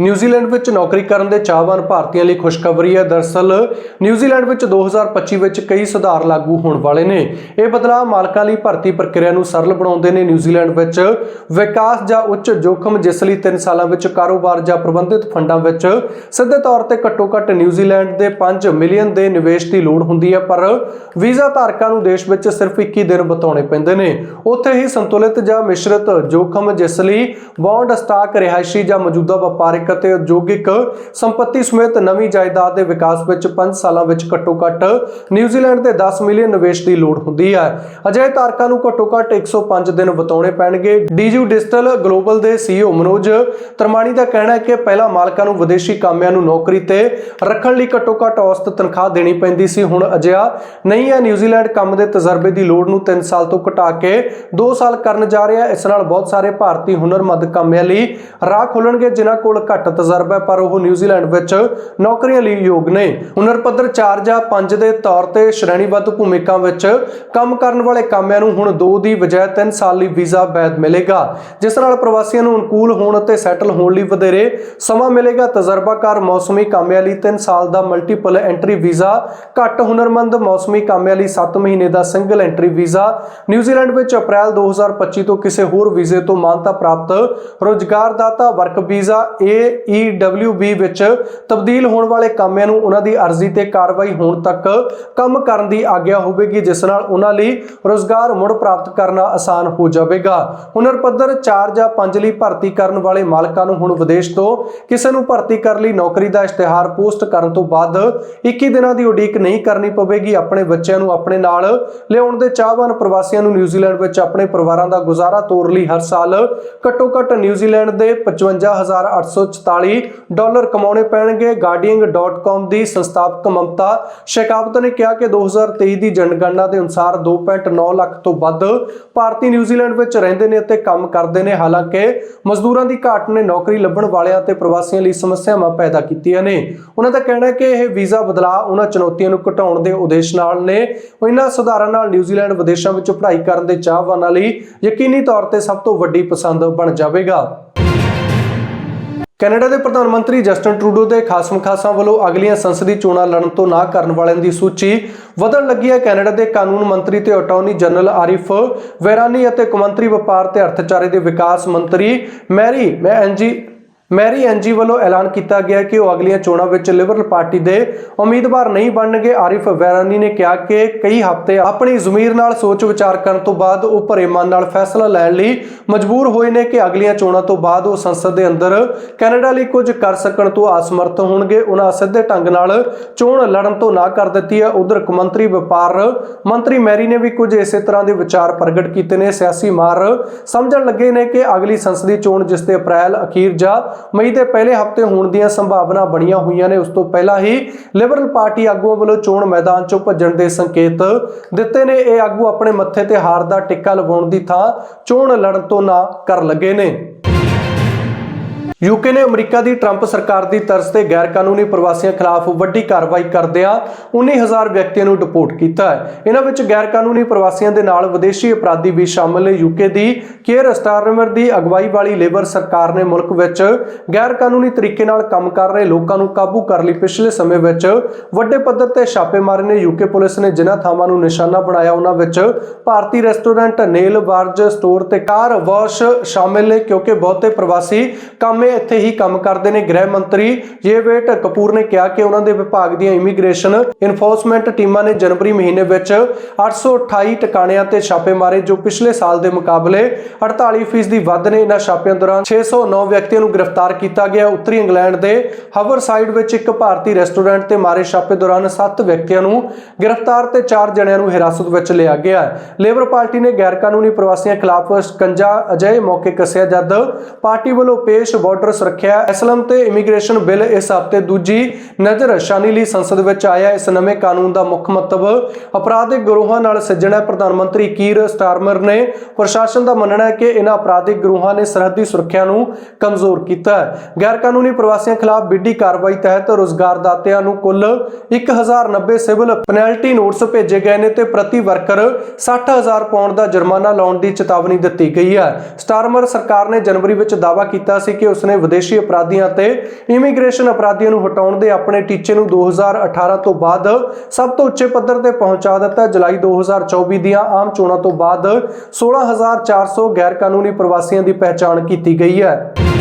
New Zealand ਵਿੱਚ ਨੌਕਰੀ ਕਰਨ ਦੇ ਚਾਹਵਾਨ ਭਾਰਤੀਆਂ ਲਈ ਖੁਸ਼ਖਬਰੀ ਹੈ। ਦਰਅਸਲ ਨਿਊਜ਼ੀਲੈਂਡ ਵਿੱਚ 2025 ਵਿੱਚ ਕਈ ਸੁਧਾਰ ਲਾਗੂ ਹੋਣ ਵਾਲੇ ਨੇ। ਇਹ ਬਦਲਾਅ ਮਾਲਕਾਂ ਲਈ ਭਰਤੀ ਪ੍ਰਕਿਰਿਆ ਨੂੰ ਸਰਲ ਬਣਾਉਂਦੇ ਨੇ। ਨਿਊਜ਼ੀਲੈਂਡ ਵਿੱਚ ਵਿਕਾਸ ਜਾਂ ਉੱਚ ਜੋਖਮ, ਜਿਸ ਲਈ 3 ਸਾਲਾਂ ਵਿੱਚ ਕਾਰੋਬਾਰ ਜਾਂ ਪ੍ਰਬੰਧਿਤ ਫੰਡਾਂ ਵਿੱਚ ਸਿੱਧੇ ਤੌਰ ਤੇ ਘੱਟੋ-ਘੱਟ ਨਿਊਜ਼ੀਲੈਂਡ ਦੇ 5 ਮਿਲੀਅਨ ਦੇ ਨਿਵੇਸ਼ ਦੀ ਲੋੜ ਹੁੰਦੀ ਹੈ। ਪਰ ਵੀਜ਼ਾ ਧਾਰਕਾਂ ਨੂੰ ਦੇਸ਼ ਵਿੱਚ ਸਿਰਫ 21 ਦਿਨ ਬਿਤਾਉਣੇ ਪੈਂਦੇ ਨੇ। ਉੱਥੇ ਹੀ ਸੰਤੁਲਿਤ ਜਾਂ ਮਿਸ਼ਰਤ ਜੋਖਮ, ਜਿਸ ਲਈ ਬੌਂਡ, ਸਟਾਕ, ਰਿਹਾਇਸ਼ੀ ਜਾਂ ਮੌਜੂਦਾ ਵਪਾਰਿਕ ਅਤੇ ਉਦਯੋਗਿਕ ਸੰਪਤੀ ਸਮੇਤ ਨਵੀਂ ਜਾਇਦਾਦ ਦੇ ਵਿਕਾਸ ਵਿੱਚ 5 ਸਾਲਾਂ ਵਿੱਚ ਘੱਟੋ-ਘੱਟ ਨਿਊਜ਼ੀਲੈਂਡ ਦੇ 10 ਮਿਲੀਅਨ ਨਿਵੇਸ਼ ਦੀ ਲੋੜ ਹੁੰਦੀ ਹੈ। ਅਜਿਹੇ ਧਾਰਕਾਂ ਨੂੰ ਘੱਟੋ-ਘੱਟ 105 ਦਿਨ ਬਿਤਾਉਣੇ ਪੈਣਗੇ। ਡੀਜੂ ਡਿਜੀਟਲ ਗਲੋਬਲ ਦੇ ਸੀਈਓ ਮਨੋਜ ਤਰਮਾਣੀ ਦਾ ਕਹਿਣਾ ਹੈ ਕਿ ਪਹਿਲਾਂ ਮਾਲਕਾਂ ਨੂੰ ਵਿਦੇਸ਼ੀ ਕਾਮਿਆਂ ਨੂੰ ਨੌਕਰੀ ਤੇ ਰੱਖਣ ਲਈ ਘੱਟੋ-ਘੱਟ ਔਸਤ ਤਨਖਾਹ ਦੇਣੀ ਪੈਂਦੀ ਸੀ। ਹੁਣ ਅਜਿਹਾ ਨਹੀਂ ਹੈ। ਨਿਊਜ਼ੀਲੈਂਡ ਕੰਮ ਦੇ ਤਜਰਬੇ ਦੀ ਲੋੜ ਨੂੰ 3 ਸਾਲ ਤੋਂ ਘਟਾ ਕੇ 2 ਸਾਲ ਕਰਨ ਜਾ ਰਿਹਾ ਹੈ। ਇਸ ਨਾਲ ਬਹੁਤ ਸਾਰੇ ਭਾਰਤੀ ਹੁਨਰਮੰਦ ਕਾਮਿਆਂ ਲਈ ਰਾਹ ਖੁੱਲਣਗੇ, ਜਿਨ੍ਹਾਂ ਕੋਲ ਘੱਟ ਤਜਰਬਾ ਹੈ, ਪਰ ਉਹ ਨਿਊਜ਼ੀਲੈਂਡ ਵਿੱਚ ਨੌਕਰੀਆਂ ਲਈ ਯੋਗ ਨੇ। ਹੁਨਰ ਪੱਧਰ 4 ਜਾਂ 5 ਦੇ ਤੌਰ ਤੇ ਸ਼੍ਰੇਣੀਬੱਧ ਭੂਮਿਕਾ ਵਿੱਚ ਕੰਮ ਕਰਨ ਵਾਲੇ ਕਾਮਿਆਂ ਨੂੰ ਹੁਣ 2 ਦੀ ਬਜਾਏ 3 ਸਾਲ ਲਈ ਵੀਜ਼ਾ ਵੈਧ ਮਿਲੇਗਾ, ਜਿਸ ਨਾਲ ਪ੍ਰਵਾਸੀਆਂ ਨੂੰ ਅਨੁਕੂਲ ਹੋਣ ਅਤੇ ਸੈਟਲ ਹੋਣ ਲਈ ਵਧੇਰੇ ਸਮਾਂ ਮਿਲੇਗਾ। ਤਜਰਬਾਕਾਰ ਮੌਸਮੀ ਕਾਮਿਆਂ ਲਈ 3 ਸਾਲ ਦਾ ਮਲਟੀਪਲ ਐਂਟਰੀ ਵੀਜ਼ਾ, ਘੱਟ ਹੁਨਰਮੰਦ ਮੌਸਮੀ ਕਾਮਿਆਂ ਲਈ 7 ਮਹੀਨੇ ਦਾ single entry visa, New Zealand ਵਿੱਚ ਅਪ੍ਰੈਲ 2025 ਤੋਂ ਕਿਸੇ ਹੋਰ ਵੀਜ਼ੇ ਤੋਂ ਮਾਨਤਾ ਪ੍ਰਾਪਤ ਰੋਜ਼ਗਾਰਦਾਤਾ ਵਰਕ ਵੀਜ਼ਾ AEWB ਵਿੱਚ ਤਬਦੀਲ ਹੋਣ ਵਾਲੇ ਕਾਮਿਆਂ ਨੂੰ ਉਹਨਾਂ ਦੀ ਅਰਜ਼ੀ ਤੇ ਕਾਰਵਾਈ ਹੋਣ ਤੱਕ ਕੰਮ ਕਰਨ ਦੀ ਆਗਿਆ ਹੋਵੇਗੀ, ਜਿਸ ਨਾਲ ਉਹਨਾਂ ਲਈ ਰੋਜ਼ਗਾਰ ਮੁੜ ਪ੍ਰਾਪਤ ਕਰਨਾ ਆਸਾਨ ਹੋ ਜਾਵੇਗਾ। ਹੁਨਰ ਪੱਧਰ 4 ਜਾਂ 5 ਲਈ ਭਰਤੀ ਕਰਨ ਵਾਲੇ ਮਾਲਕਾਂ ਨੂੰ ਹੁਣ ਵਿਦੇਸ਼ ਤੋਂ ਕਿਸੇ ਨੂੰ ਭਰਤੀ ਕਰਨ ਲਈ ਨੌਕਰੀ ਦਾ ਇਸ਼ਤਿਹਾਰ ਪੋਸਟ ਕਰਨ ਤੋਂ ਬਾਅਦ 21 ਦਿਨਾਂ ਦੀ ਉਡੀਕ ਨਹੀਂ ਕਰਨੀ ਪਵੇਗੀ। ਆਪਣੇ ਬੱਚਿਆਂ ਨੂੰ ਆਪਣੇ ਨਾਲ ਲਿਆਉਣ ਦੇ ਚਾਹਵਾਨ ਪ੍ਰਵਾਸੀਆਂ ਨੂੰ ਨਿਊਜ਼ੀਲੈਂਡ ਵਿੱਚ ਆਪਣੇ ਪਰਿਵਾਰਾਂ ਦਾ ਗੁਜ਼ਾਰਾ ਤੋਰ ਲਈ ਹਰ ਸਾਲ ਘੱਟੋ ਘੱਟ ਨਿਊਜ਼ੀਲੈਂਡ ਦੇ 55844 ਡਾਲਰ ਕਮਾਉਣੇ ਪੈਣਗੇ। guardian.com ਦੀ ਸੰਸਥਾਪਕ ਮਮਤਾ ਸ਼ੇਖਾਵਤ ਨੇ ਕਿਹਾ ਕਿ 2023 ਦੀ ਜਨਗਣਨਾ ਦੇ ਅਨੁਸਾਰ 2.9 ਲੱਖ ਤੋਂ ਵੱਧ ਭਾਰਤੀ ਨਿਊਜ਼ੀਲੈਂਡ ਵਿੱਚ ਰਹਿੰਦੇ ਨੇ ਅਤੇ ਕੰਮ ਕਰਦੇ ਨੇ। ਹਾਲਾਂਕਿ ਮਜ਼ਦੂਰਾਂ ਦੀ ਘਾਟ ਨੇ ਨੌਕਰੀ ਲੱਭਣ ਵਾਲਿਆਂ ਤੇ ਪ੍ਰਵਾਸੀਆਂ ਲਈ ਸਮੱਸਿਆਵਾਂ ਪੈਦਾ ਕੀਤੀਆਂ ਨੇ। ਉਹਨਾਂ ਦਾ ਕਹਿਣਾ ਹੈ ਕਿ ਇਹ ਵੀਜ਼ਾ ਬਦਲਾਅ ਉਹਨਾਂ ਚੁਣੌਤੀਆਂ ਨੂੰ ਘਟਾਉਣ ਦੇ ਉਦੇਸ਼ ਨਾਲ ਨੇ। ਇਹਨਾਂ ਸੁਧਾਰਾਂ ਨਾਲ ਨਿਊਜ਼ੀਲੈਂਡ ਵਿਦੇਸ਼ਾਂ ਵਿੱਚ ਪੜ੍ਹਾਈ ਕਰਨ ਦੇ ਚਾਹਵਾਨਾਂ ਲਈ ਯਕੀਨੀ ਤੌਰ ਤੇ ਸਭ ਤੋਂ ਵੱਡੀ ਪਸੰਦ ਬਣ ਜਾਵੇਗਾ। ਕੈਨੇਡਾ ਦੇ ਪ੍ਰਧਾਨ ਮੰਤਰੀ ਜਸਟਨ ਟਰੂਡੋ ਦੇ ਖਾਸਮ ਖਾਸਾਂ ਵੱਲੋਂ ਅਗਲੀਆਂ ਸੰਸਦੀ ਚੋਣਾਂ ਲੜਨ ਤੋਂ ਨਾ ਕਰਨ ਵਾਲਿਆਂ ਦੀ ਸੂਚੀ ਵਧਣ ਲੱਗੀ ਹੈ। ਕੈਨੇਡਾ ਦੇ ਕਾਨੂੰਨ ਮੰਤਰੀ ਤੇ ਅਟਾਰਨੀ ਜਨਰਲ ਆਰਿਫ ਵੈਰਾਨੀ ਅਤੇ ਕੌਮਾਂਤਰੀ ਵਪਾਰ ਤੇ ਅਰਥਚਾਰੇ ਦੇ ਵਿਕਾਸ ਮੰਤਰੀ ਮੈਰੀ, ਮੈਂ ਮੈਰੀ ਐਨਜੀ ਵੱਲੋਂ ਐਲਾਨ ਕੀਤਾ ਗਿਆ ਕਿ ਉਹ ਅਗਲੀਆਂ ਚੋਣਾਂ ਵਿੱਚ ਲਿਬਰਲ ਪਾਰਟੀ ਦੇ ਉਮੀਦਵਾਰ ਨਹੀਂ ਬਣਨਗੇ। ਆਰਿਫ ਵੈਰਾਨੀ ਨੇ ਕਿਹਾ ਕਿ ਕਈ ਹਫ਼ਤੇ ਆਪਣੀ ਜ਼ਮੀਰ ਨਾਲ ਸੋਚ ਵਿਚਾਰ ਕਰਨ ਤੋਂ ਬਾਅਦ ਉਹ ਭਰੇ ਮਨ ਨਾਲ ਫੈਸਲਾ ਲੈਣ ਲਈ ਮਜਬੂਰ ਹੋਏ ਨੇ ਕਿ ਅਗਲੀਆਂ ਚੋਣਾਂ ਤੋਂ ਬਾਅਦ ਉਹ ਸੰਸਦ ਦੇ ਅੰਦਰ ਕੈਨੇਡਾ ਲਈ ਕੁਝ ਕਰ ਸਕਣ ਤੋਂ ਅਸਮਰਥ ਹੋਣਗੇ। ਉਹਨਾਂ ਸਿੱਧੇ ਢੰਗ ਨਾਲ ਚੋਣ ਲੜਨ ਤੋਂ ਨਾ ਕਰ ਦਿੱਤੀ ਹੈ। ਉਧਰ ਕੌਮਾਂਤਰੀ ਵਪਾਰ ਮੰਤਰੀ ਮੈਰੀ ਨੇ ਵੀ ਕੁਝ ਇਸੇ ਤਰ੍ਹਾਂ ਦੇ ਵਿਚਾਰ ਪ੍ਰਗਟ ਕੀਤੇ ਨੇ। ਸਿਆਸੀ ਮਾਰ ਸਮਝਣ ਲੱਗੇ ਨੇ ਕਿ ਅਗਲੀ ਸੰਸਦੀ ਚੋਣ ਜਿਸ ਤੇ ਅਪ੍ਰੈਲ ਅਖੀਰ ਜਾਂ ਮਈ ਦੇ ਪਹਿਲੇ ਹਫ਼ਤੇ ਹੋਣ ਦੀਆਂ ਸੰਭਾਵਨਾ ਬਣੀਆਂ ਹੋਈਆਂ ਨੇ। ਉਸ ਤੋਂ ਪਹਿਲਾਂ ਹੀ ਲਿਬਰਲ ਪਾਰਟੀ ਆਗੂਆਂ ਵੱਲੋਂ ਚੋਣ ਮੈਦਾਨ 'ਚੋਂ ਭੱਜਣ ਦੇ ਸੰਕੇਤ ਦਿੱਤੇ ਨੇ। ਇਹ ਆਗੂ ਆਪਣੇ ਮੱਥੇ ਤੇ ਹਾਰ ਦਾ ਟਿੱਕਾ ਲਵਾਉਣ ਦੀ ਥਾਂ ਚੋਣ ਲੜਨ ਤੋਂ ਨਾ ਕਰ ਲੱਗੇ ਨੇ। ਯੂਕੇ ਨੇ ਅਮਰੀਕਾ ਦੀ ਟਰੰਪ ਸਰਕਾਰ ਦੀ ਤਰਜ਼ ਤੇ ਗੈਰ ਕਾਨੂੰਨੀ ਪ੍ਰਵਾਸੀਆਂ ਖਿਲਾਫ ਵੱਡੀ ਕਾਰਵਾਈ ਕਰਦਿਆਂ 19000 ਵਿਅਕਤੀਆਂ ਨੂੰ ਡਿਪੋਰਟ ਕੀਤਾ ਹੈ। ਇਹਨਾਂ ਵਿੱਚ ਗੈਰ ਕਾਨੂੰਨੀ ਪ੍ਰਵਾਸੀਆਂ ਦੇ ਨਾਲ ਵਿਦੇਸ਼ੀ ਅਪਰਾਧੀ ਵੀ ਸ਼ਾਮਲ ਨੇ। ਯੂਕੇ ਦੀ ਕੇਅਰ ਸਟਾਰਮਰ ਦੀ ਅਗਵਾਈ ਵਾਲੀ ਲੇਬਰ ਸਰਕਾਰ ਨੇ ਮੁਲਕ ਵਿੱਚ ਗੈਰ ਕਾਨੂੰਨੀ ਤਰੀਕੇ ਨਾਲ ਕੰਮ ਕਰ ਰਹੇ ਲੋਕਾਂ ਨੂੰ ਕਾਬੂ ਕਰਨ ਲਈ। ਪਿਛਲੇ ਸਮੇਂ ਵਿੱਚ ਵੱਡੇ ਪੱਧਰ ਤੇ ਛਾਪੇ ਮਾਰੇ ਨੇ ਯੂਕੇ ਪੁਲਿਸ ਨੇ ਜਿਨ੍ਹਾਂ ਥਾਵਾਂ ਨੂੰ ਨਿਸ਼ਾਨਾ ਬਣਾਇਆ, ਉਹਨਾਂ ਵਿੱਚ ਭਾਰਤੀ ਰੈਸਟੋਰੈਂਟ, ਨੇਲ ਵਾਰਜ ਸਟੋਰ ਤੇ ਕਾਰ ਵਾਸ਼ ਸ਼ਾਮਿਲ ਨੇ ਕਿਉਂਕਿ ਬਹੁਤੇ ਪ੍ਰਵਾਸੀ ਕਾਮੇ ਇੱਥੇ ਹੀ ਕੰਮ ਕਰਦੇ ਨੇ ਗ੍ਰਹਿ ਮੰਤਰੀ। ਜੇਵੇਟ ਕਪੂਰ ਨੇ ਕਿਹਾ ਕਿ ਉਹਨਾਂ ਦੇ ਵਿਭਾਗ ਦੀਆਂ ਇਮੀਗ੍ਰੇਸ਼ਨ ਇਨਫੋਰਸਮੈਂਟ ਟੀਮਾਂ ਨੇ ਜਨਵਰੀ ਮਹੀਨੇ ਵਿੱਚ 828 ਟਿਕਾਣਿਆਂ ਤੇ ਛਾਪੇ ਮਾਰੇ, ਜੋ ਪਿਛਲੇ ਸਾਲ ਦੇ ਮੁਕਾਬਲੇ 48% ਦੀ ਵੱਧ ਨੇ। ਇਹਨਾਂ ਛਾਪਿਆਂ ਦੌਰਾਨ 609 ਵਿਅਕਤੀਆਂ ਨੂੰ ਗ੍ਰਿਫਤਾਰ ਕੀਤਾ ਗਿਆ। ਉੱਤਰੀ ਇੰਗਲੈਂਡ ਦੇ ਹਵਰਸਾਈਡ ਵਿੱਚ ਇੱਕ ਭਾਰਤੀ ਰੈਸਟੋਰੈਂਟ ਤੇ ਮਾਰੇ ਛਾਪੇ ਦੌਰਾਨ 7 ਵਿਅਕਤੀਆਂ ਨੂੰ ਗ੍ਰਿਫਤਾਰ ਤੇ 4 ਜਣਿਆਂ ਨੂੰ ਹਿਰਾਸਤ ਵਿੱਚ ਲਿਆ ਗਿਆ ਲੇਬਰ ਪਾਰਟੀ ਨੇ ਗੈਰ ਕਾਨੂੰਨੀ ਪ੍ਰਵਾਸੀਆਂ ਖਿਲਾਫ ਸਕੰਜਾ ਅਜਿਹੇ ਮੌਕੇ ਕੱਸਿਆ ਜਦ ਪਾਰਟੀ ਵੱਲੋਂ ਪੇਸ਼ ਬਾਰਡਰ ਸੁਰੱਖਿਆ ਐਸਲਮ ਤੇ ਇਮੀਗ੍ਰੇਸ਼ਨ ਬਿੱਲ ਇਸ ਹਫ਼ਤੇ ਦੂਜੀ ਨਜ਼ਰ ਸ਼ਾਨੀ ਲਈ ਸੰਸਦ ਵਿੱਚ ਆਇਆ। ਇਸ ਨਵੇਂ ਕਾਨੂੰਨ ਦਾ ਮੁੱਖ ਮਤਲਬ ਅਪਰਾਧਿਕ ਗਰੋਹਾਂ ਨਾਲ ਸਿੱਝਣਾ ਪ੍ਰਧਾਨ ਮੰਤਰੀ ਕੀਰ ਸਟਾਰਮਰ ਨੇ ਪ੍ਰਸ਼ਾਸਨ ਦਾ ਮੰਨਣਾ ਹੈ ਕਿ ਇਹਨਾਂ ਅਪਰਾਧਿਕ ਗਰੋਹਾਂ ਨੇ ਸਰਹੱਦੀ ਸੁਰੱਖਿਆ ਨੂੰ ਕਮਜ਼ੋਰ ਕੀਤਾ ਹੈ। ਗੈਰ ਕਾਨੂੰਨੀ ਪ੍ਰਵਾਸੀਆਂ ਖਿਲਾਫ ਵਿੱਢੀ ਕਾਰਵਾਈ ਤਹਿਤ ਰੋਜ਼ਗਾਰਦਾਤਿਆਂ ਨੂੰ ਕੁੱਲ 1090 ਸਿਵਲ ਪੈਨਲਟੀ ਨੋਟਿਸ ਭੇਜੇ ਗਏ ਨੇ ਤੇ ਪ੍ਰਤੀ ਵਰਕਰ 60000 ਪਾਉਂਡ ਦਾ ਜੁਰਮਾਨਾ ਲਾਉਣ ਦੀ ਚੇਤਾਵਨੀ ਦਿੱਤੀ ਗਈ ਹੈ। ਸਟਾਰਮਰ ਸਰਕਾਰ ਨੇ ਜਨਵਰੀ ਵਿੱਚ ਦਾਅਵਾ ਕੀਤਾ ਸੀ ਕਿ ਉਹ ਉਸ ਨੇ ਵਿਦੇਸ਼ੀ ਅਪਰਾਧੀਆਂ ਅਤੇ ਇਮੀਗ੍ਰੇਸ਼ਨ ਅਪਰਾਧੀਆਂ ਨੂੰ ਹਟਾਉਣ ਦੇ ਆਪਣੇ ਟੀਚੇ ਨੂੰ 2018 ਤੋਂ ਬਾਅਦ ਸਭ ਤੋਂ ਉੱਚੇ ਪੱਧਰ ਤੇ ਪਹੁੰਚਾ ਦਿੱਤਾ। ਜੁਲਾਈ 2024 ਦੀਆਂ ਆਮ ਚੋਣਾਂ ਤੋਂ ਬਾਅਦ 16400 ਗੈਰ ਕਾਨੂੰਨੀ ਪ੍ਰਵਾਸੀਆਂ ਦੀ ਪਹਿਚਾਣ ਕੀਤੀ ਗਈ ਹੈ।